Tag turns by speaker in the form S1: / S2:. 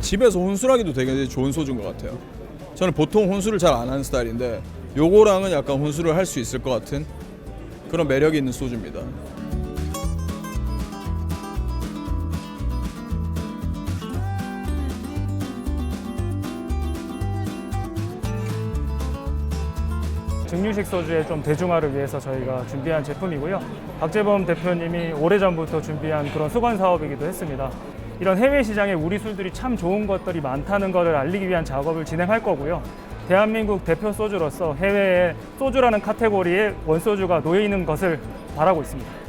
S1: 집에서 혼술하기도 되게 좋은 소주인 것 같아요. 저는 보통 혼술을 잘 안 하는 스타일인데 요거랑은 약간 혼술을 할 수 있을 것 같은 그런 매력이 있는 소주입니다.
S2: 증류식 소주의 좀 대중화를 위해서 저희가 준비한 제품이고요. 박재범 대표님이 오래전부터 준비한 그런 수건 사업이기도 했습니다. 이런 해외 시장에 우리 술들이 참 좋은 것들이 많다는 것을 알리기 위한 작업을 진행할 거고요. 대한민국 대표 소주로서 해외에 소주라는 카테고리에 원소주가 놓여 있는 것을 바라고 있습니다.